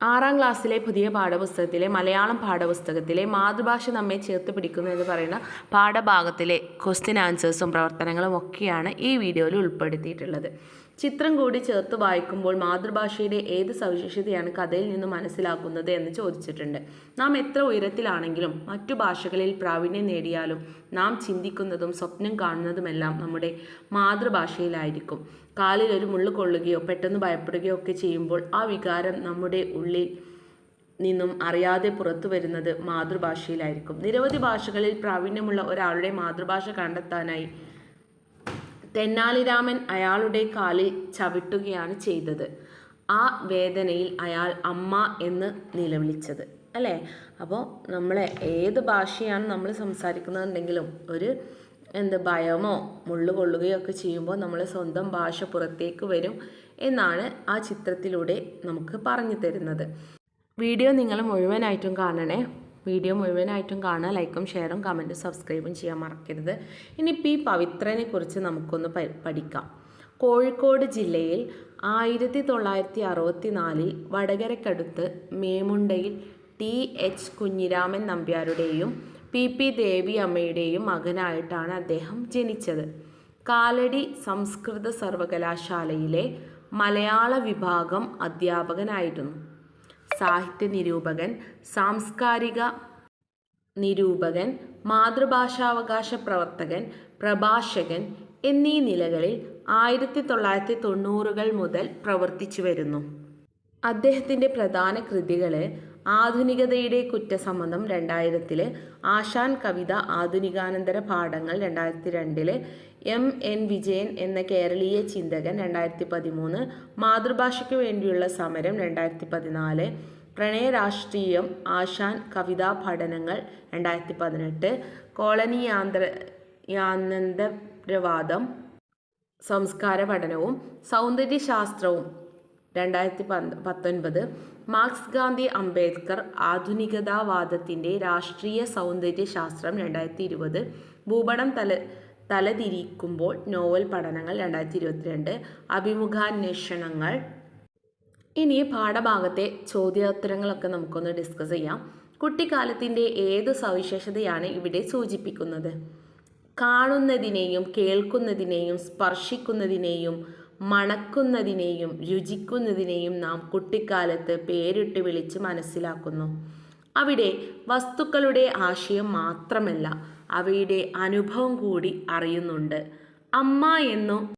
ആറാം ക്ലാസ്സിലെ പുതിയ പാഠപുസ്തകത്തിലെ മലയാളം പാഠപുസ്തകത്തിലെ മാതൃഭാഷ നമ്മെ ചേർത്ത് പിടിക്കുന്നു എന്ന് പറയുന്ന പാഠഭാഗത്തിലെ ക്വസ്റ്റ്യൻ ആൻസേഴ്സും പ്രവർത്തനങ്ങളും ഒക്കെയാണ് ഈ വീഡിയോയിൽ ഉൾപ്പെടുത്തിയിട്ടുള്ളത്. ചിത്രം കൂടി ചേർത്ത് വായിക്കുമ്പോൾ മാതൃഭാഷയുടെ ഏത് സവിശേഷതയാണ് കഥയിൽ നിന്ന് മനസ്സിലാക്കുന്നത് എന്ന് ചോദിച്ചിട്ടുണ്ട്. നാം എത്ര ഉയരത്തിലാണെങ്കിലും മറ്റു ഭാഷകളിൽ പ്രാവീണ്യം നേടിയാലും നാം ചിന്തിക്കുന്നതും സ്വപ്നം കാണുന്നതുമെല്ലാം നമ്മുടെ മാതൃഭാഷയിലായിരിക്കും. കാലിൽ ഒരു മുള്ളു കൊള്ളുകയോ പെട്ടെന്ന് ഭയപ്പെടുകയോ ഒക്കെ ചെയ്യുമ്പോൾ ആ വികാരം നമ്മുടെ ഉള്ളിൽ നിന്നും അറിയാതെ പുറത്തു വരുന്നത് മാതൃഭാഷയിലായിരിക്കും. നിരവധി ഭാഷകളിൽ പ്രാവീണ്യമുള്ള ഒരാളുടെ മാതൃഭാഷ കണ്ടെത്താനായി തെന്നാലിരാമൻ അയാളുടെ കാലിൽ ചവിട്ടുകയാണ് ചെയ്തത്. ആ വേദനയിൽ അയാൾ അമ്മ എന്ന് നിലവിളിച്ചത്. അല്ലേ? അപ്പോൾ നമ്മളെ ഏത് ഭാഷയാണ് നമ്മൾ സംസാരിക്കുന്നതെന്നുണ്ടെങ്കിലും ഒരു എന്ത് ഭയമോ മുള്ളു കൊള്ളുകയോ ഒക്കെ ചെയ്യുമ്പോൾ നമ്മൾ സ്വന്തം ഭാഷ പുറത്തേക്ക് വരും എന്നാണ് ആ ചിത്രത്തിലൂടെ നമുക്ക് പറഞ്ഞു തരുന്നത്. വീഡിയോ നിങ്ങൾ മുഴുവനായിട്ടും കാണണേ. വീഡിയോ മുഴുവനായിട്ടും കാണുക ലൈക്കും ഷെയറും കമന്റും സബ്സ്ക്രൈബും ചെയ്യാൻ മറക്കരുത്. ഇനിയിപ്പോൾ ഈ പവിത്രനെ കുറിച്ച് നമുക്കൊന്ന് പഠിക്കാം. കോഴിക്കോട് ജില്ലയിൽ ആയിരത്തി തൊള്ളായിരത്തി അറുപത്തി നാലിൽ വടകരക്കടുത്ത് മേമുണ്ടയിൽ ടി എച്ച് കുഞ്ഞിരാമൻ നമ്പ്യാരുടെയും പി പി ദേവി അമ്മയുടെയും മകനായിട്ടാണ് അദ്ദേഹം ജനിച്ചത്. കാലടി സംസ്കൃത സർവകലാശാലയിലെ മലയാള വിഭാഗം അധ്യാപകനായിരുന്നു. സാഹിത്യ നിരൂപകൻ സാംസ്കാരിക നിരൂപകൻ മാതൃഭാഷാവകാശ പ്രവർത്തകൻ പ്രഭാഷകൻ എന്നീ നിലകളിൽ ആയിരത്തി തൊള്ളായിരത്തി തൊണ്ണൂറുകൾ മുതൽ പ്രവർത്തിച്ചു വരുന്നു. അദ്ദേഹത്തിന്റെ പ്രധാന കൃതികൾ ആധുനികതയുടെ കുറ്റസമ്മതം രണ്ടായിരത്തിൽ ആശാൻ കവിത ആധുനികാനന്തര പാഠങ്ങൾ രണ്ടായിരത്തി രണ്ടിൽ എം എൻ വിജയൻ എന്ന കേരളീയ ചിന്തകൻ രണ്ടായിരത്തി പതിമൂന്ന് മാതൃഭാഷയ്ക്ക് വേണ്ടിയുള്ള സമരം രണ്ടായിരത്തി പതിനാല് പ്രണയരാഷ്ട്രീയം ആശാൻ കവിതാ പഠനങ്ങൾ രണ്ടായിരത്തി പതിനെട്ട് കോളനിയാന്ത്ര യാനന്തരവാദം സംസ്കാര പഠനവും സൗന്ദര്യശാസ്ത്രവും രണ്ടായിരത്തി പത്തൊൻപത് മാർക്സ് ഗാന്ധി അംബേദ്കർ ആധുനികതാവാദത്തിന്റെ രാഷ്ട്രീയ സൗന്ദര്യശാസ്ത്രം രണ്ടായിരത്തി ഇരുപത് ഭൂപടം തല തലതിരിക്കുമ്പോൾ നോവൽ പഠനങ്ങൾ രണ്ടായിരത്തി ഇരുപത്തിരണ്ട് അഭിമുഖാന്വേഷണങ്ങൾ ഇനി പാഠഭാഗത്തെ ചോദ്യോത്തരങ്ങളൊക്കെ നമുക്കൊന്ന് ഡിസ്കസ് ചെയ്യാം. കുട്ടിക്കാലത്തിന്റെ ഏത് സവിശേഷതയാണ് ഇവിടെ സൂചിപ്പിക്കുന്നത്? കാണുന്നതിനെയും കേൾക്കുന്നതിനെയും സ്പർശിക്കുന്നതിനെയും മണക്കുന്നതിനെയും രുചിക്കുന്നതിനെയും നാം കുട്ടിക്കാലത്ത് പേരിട്ട് വിളിച്ച് മനസ്സിലാക്കുന്നു. അവിടെ വസ്തുക്കളുടെ ആശയം മാത്രമല്ല അവയുടെ അനുഭവം കൂടി അറിയുന്നുണ്ട്. അമ്മ എന്നു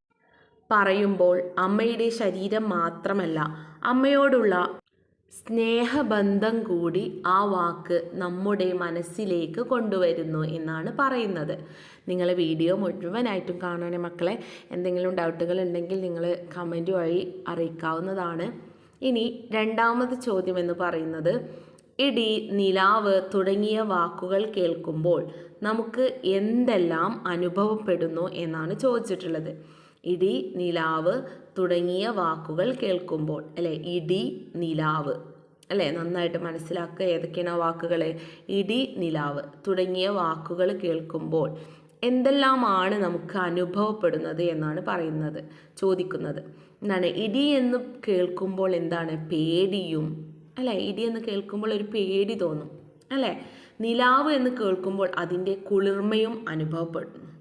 പറയുമ്പോൾ അമ്മയുടെ ശരീരം മാത്രമല്ല അമ്മയോടുള്ള സ്നേഹബന്ധം കൂടി ആ വാക്ക് നമ്മുടെ മനസ്സിലേക്ക് കൊണ്ടുവരുന്നു എന്നാണ് പറയുന്നത്. നിങ്ങൾ വീഡിയോ മുഴുവനായിട്ടും കാണണേ മക്കളെ. എന്തെങ്കിലും ഡൗട്ടുകൾ ഉണ്ടെങ്കിൽ നിങ്ങൾ കമന്റ് വഴി അറിയിക്കാവുന്നതാണ്. ഇനി രണ്ടാമത് ചോദ്യം എന്ന് പറയുന്നത് ഇടി നിലാവ് തുടങ്ങിയ വാക്കുകൾ കേൾക്കുമ്പോൾ നമുക്ക് എന്തെല്ലാം അനുഭവപ്പെടുന്നു എന്നാണ് ചോദിച്ചിട്ടുള്ളത്. ഇടി നിലാവ് തുടങ്ങിയ വാക്കുകൾ കേൾക്കുമ്പോൾ അല്ലേ? ഇടി നിലാവ്. അല്ലേ? നന്നായിട്ട് മനസ്സിലാക്കുക ഏതൊക്കെയാണ് വാക്കുകൾ ഇടി നിലാവ് തുടങ്ങിയ വാക്കുകൾ കേൾക്കുമ്പോൾ എന്തെല്ലാമാണ് നമുക്ക് അനുഭവപ്പെടുന്നത് എന്നാണ് പറയുന്നത് ചോദിക്കുന്നത്. എന്താണ്? ഇടി എന്ന് കേൾക്കുമ്പോൾ എന്താണ്? പേടിയും അല്ലേ? ഇടി എന്ന് കേൾക്കുമ്പോൾ ഒരു പേടി തോന്നും അല്ലേ? നിലാവ് എന്ന് കേൾക്കുമ്പോൾ അതിന്റെ കുളിർമയും അനുഭവപ്പെടുന്നു.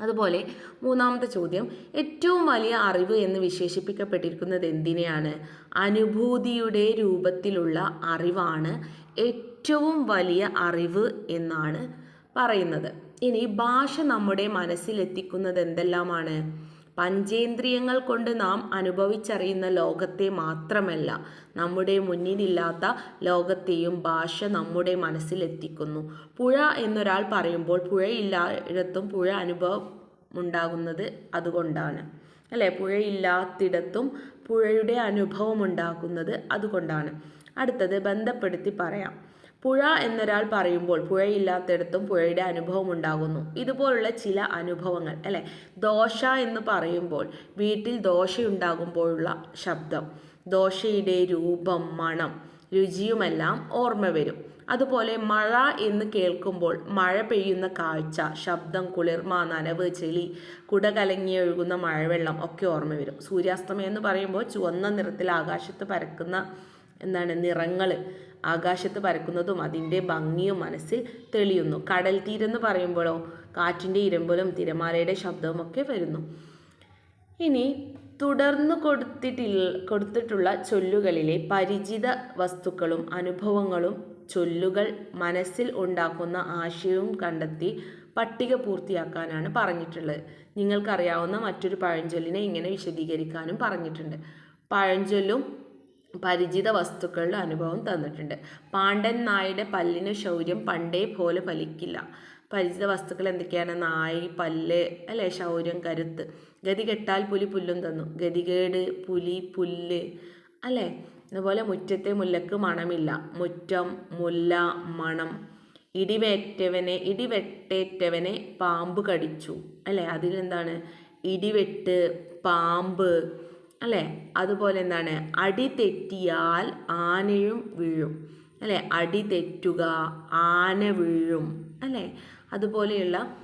അതുപോലെ മൂന്നാമത്തെ ചോദ്യം ഏറ്റവും വലിയ അറിവ് എന്ന് വിശേഷിപ്പിക്കപ്പെട്ടിരിക്കുന്നത് എന്തിനെയാണ്? അനുഭൂതിയുടെ രൂപത്തിലുള്ള അറിവാണ് ഏറ്റവും വലിയ അറിവ് എന്നാണ് പറയുന്നത്. ഇനി ഭാഷ നമ്മുടെ മനസ്സിലെത്തിക്കുന്നത് എന്തെല്ലാമാണ്? പഞ്ചേന്ദ്രിയങ്ങൾ കൊണ്ട് നാം അനുഭവിച്ചറിയുന്ന ലോകത്തെ മാത്രമല്ല നമ്മുടെ മുന്നിലില്ലാത്ത ലോകത്തെയും ഭാഷ നമ്മുടെ മനസ്സിലെത്തിക്കുന്നു. പുഴ എന്നൊരാൾ പറയുമ്പോൾ പുഴയില്ലായിടത്തും പുഴ അനുഭവം ഉണ്ടാകുന്നത് അതുകൊണ്ടാണ്. അല്ലേ? പുഴയില്ലാത്തിടത്തും പുഴയുടെ അനുഭവം ഉണ്ടാക്കുന്നത് അതുകൊണ്ടാണ്. അടുത്തത് ബന്ധപ്പെടുത്തി പറയാം. പുഴ എന്നൊരാൾ പറയുമ്പോൾ പുഴയില്ലാത്തിടത്തും പുഴയുടെ അനുഭവം ഉണ്ടാകുന്നു. ഇതുപോലുള്ള ചില അനുഭവങ്ങൾ അല്ലെ? ദോശ എന്ന് പറയുമ്പോൾ വീട്ടിൽ ദോശയുണ്ടാകുമ്പോഴുള്ള ശബ്ദം. ദോശയുടെ രൂപം മണം രുചിയുമെല്ലാം ഓർമ്മ വരും. അതുപോലെ മഴ എന്ന് കേൾക്കുമ്പോൾ മഴ പെയ്യുന്ന കാഴ്ച ശബ്ദം കുളിർമ നനവ് ചെളി കുട കലങ്ങി ഒഴുകുന്ന മഴവെള്ളം ഒക്കെ ഓർമ്മ വരും. സൂര്യാസ്തമയം എന്ന് പറയുമ്പോൾ ചുവന്ന നിറത്തിൽ ആകാശത്ത് പരക്കുന്ന എന്താണ് നിറങ്ങൾ ആകാശത്ത് പരക്കുന്നതും അതിന്റെ ഭംഗിയും മനസ്സിൽ തെളിയുന്നു. കടൽ തീരെന്ന് പറയുമ്പോഴോ കാറ്റിന്റെ ഇരമ്പലും തിരമാലയുടെ ശബ്ദവും ഒക്കെ വരുന്നു. ഇനി തുടർന്ന് കൊടുത്തിട്ടില്ല കൊടുത്തിട്ടുള്ള ചൊല്ലുകളിലെ പരിചിത വസ്തുക്കളും അനുഭവങ്ങളും ചൊല്ലുകൾ മനസ്സിൽ ഉണ്ടാക്കുന്ന ആശയവും കണ്ടെത്തി പട്ടിക പൂർത്തിയാക്കാനാണ് പറഞ്ഞിട്ടുള്ളത്. നിങ്ങൾക്കറിയാവുന്ന മറ്റൊരു പഴഞ്ചൊല്ലിനെ ഇങ്ങനെ വിശദീകരിക്കാനും പറഞ്ഞിട്ടുണ്ട്. പഴഞ്ചൊല്ലും പരിചിത വസ്തുക്കളുടെ അനുഭവം തന്നിട്ടുണ്ട്. പാണ്ഡൻ നായുടെ പല്ലിന് ശൗര്യം പണ്ടേ പോലെ ഫലിക്കില്ല. പരിചിത വസ്തുക്കൾ എന്തൊക്കെയാണ്? നായി പല്ല് അല്ലേ? ശൗര്യം കരുത്ത്. ഗതി കെട്ടാൽ പുലി പുല്ലും തന്നു. ഗതികേട് പുലി പുല്ല്. അല്ലേ? അതുപോലെ മുറ്റത്തെ മുല്ലക്ക് മണമില്ല. മുറ്റം മുല്ല മണം. ഇടിവേറ്റവനെ ഇടിവെട്ടേറ്റവനെ പാമ്പ് കടിച്ചു. അല്ലേ? അതിലെന്താണ് ഇടിവെട്ട് പാമ്പ് അല്ലേ? അതുപോലെ എന്താണ്? അടി തെറ്റിയാൽ ആനയും വീഴും. അല്ലേ? അടി തെറ്റുക ആന വീഴും. അല്ലേ? അതുപോലെയുള്ള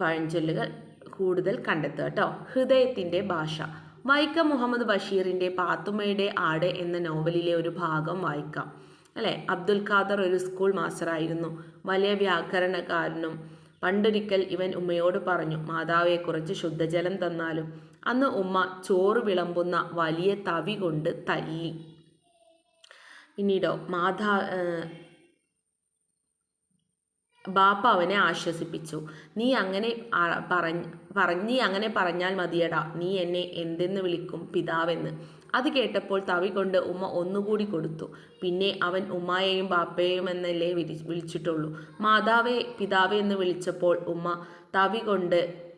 പഴഞ്ചൊല്ലുകൾ കൂടുതൽ കണ്ടെത്തുക കേട്ടോ. ഹൃദയത്തിന്റെ ഭാഷ. വൈക്കം മുഹമ്മദ് ബഷീറിന്റെ പാത്തുമ്മയുടെ ആട് എന്ന നോവലിലെ ഒരു ഭാഗം വായിക്കാം. അല്ലേ? അബ്ദുൽ ഖാദർ ഒരു സ്കൂൾ മാസ്റ്ററായിരുന്നു. വലിയ വ്യാകരണക്കാരനും പണ്ടൊരിക്കൽ ഇവൻ ഉമ്മയോട് പറഞ്ഞു മാതാവെ കുറച്ച് ശുദ്ധജലം തന്നാലും അന്ന് ഉമ്മ ചോറ് വിളമ്പുന്ന വലിയ തവി കൊണ്ട് തല്ലി. പിന്നീടോ മാതാ ബാപ്പ അവനെ ആശ്വസിപ്പിച്ചു. നീ അങ്ങനെ പറഞ്ഞ് പറഞ്ഞ് അങ്ങനെ പറഞ്ഞാൽ മതിയടാ. നീ എന്നെ എന്തെന്ന് വിളിക്കും പിതാവെന്ന്. അത് കേട്ടപ്പോൾ തവി കൊണ്ട് ഉമ്മ ഒന്നുകൂടി കൊടുത്തു. പിന്നെ അവൻ ഉമ്മായെയും ബാപ്പയെയും എന്നല്ലേ വിളി വിളിച്ചിട്ടുള്ളൂ. മാതാവേ പിതാവേ എന്ന് വിളിച്ചപ്പോൾ ഉമ്മ തവി കൊണ്ട്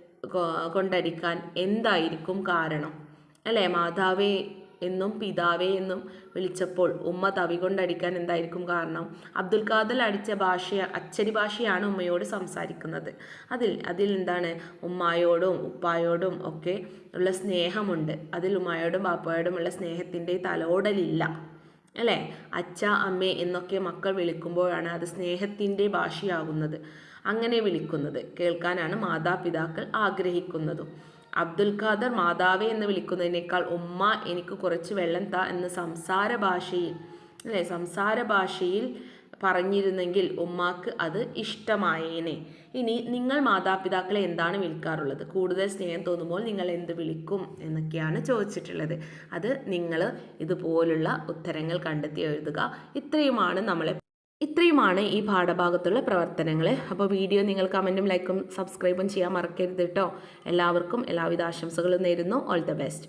കൊണ്ടടിക്കാൻ എന്തായിരിക്കും കാരണം? അല്ലേ മാതാവേ എന്നും പിതാവേ എന്നും വിളിച്ചപ്പോൾ ഉമ്മ തവി കൊണ്ടടിക്കാൻ എന്തായിരിക്കും കാരണം? അബ്ദുൽ ഖാദർ അടിച്ച ഭാഷ അച്ചടി ഭാഷയാണ് ഉമ്മയോട് സംസാരിക്കുന്നത്. അതിൽ അതിൽ എന്താണ്? ഉമ്മായോടും ഉപ്പായോടും ഒക്കെ ഉള്ള സ്നേഹമുണ്ട്. അതിൽ ഉമ്മായോടും ബാപ്പായോടും ഉള്ള സ്നേഹത്തിന്റെ തലോടലില്ല. അല്ലേ? അച്ഛ അമ്മേ എന്നൊക്കെ മക്കൾ വിളിക്കുമ്പോഴാണ് അത് സ്നേഹത്തിന്റെ ഭാഷയാകുന്നത്. അങ്ങനെ വിളിക്കുന്നത്. കേൾക്കാനാണ് മാതാപിതാക്കൾ ആഗ്രഹിക്കുന്നതും. അബ്ദുൽ ഖാദർ മാതാവേ എന്ന് വിളിക്കുന്നതിനേക്കാൾ ഉമ്മ എനിക്ക് കുറച്ച് വെള്ളം ത എന്ന് സംസാര ഭാഷയിൽ അല്ലേ? സംസാര ഭാഷയിൽ പറഞ്ഞിരുന്നെങ്കിൽ ഉമ്മാക്ക് അത് ഇഷ്ടമായേനെ. ഇനി നിങ്ങൾ മാതാപിതാക്കളെ എന്താണ് വിളിക്കാറുള്ളത്? കൂടുതൽ സ്നേഹം തോന്നുമ്പോൾ നിങ്ങൾ എന്ത് വിളിക്കും എന്നൊക്കെയാണ് ചോദിച്ചിട്ടുള്ളത്. അത് നിങ്ങൾ ഇതുപോലുള്ള ഉത്തരങ്ങൾ കണ്ടെത്തി എഴുതുക. ഇത്രയുമാണ് നമ്മളെ ഇത്രയുമാണ് ഈ പാഠഭാഗത്തുള്ള പ്രവർത്തനങ്ങൾ അപ്പോൾ വീഡിയോ നിങ്ങൾ കമന്റും ലൈക്കും സബ്സ്ക്രൈബും ചെയ്യാൻ മറക്കരുത് കേട്ടോ. എല്ലാവർക്കും എല്ലാവിധ ആശംസകളും നേരുന്നു. All the best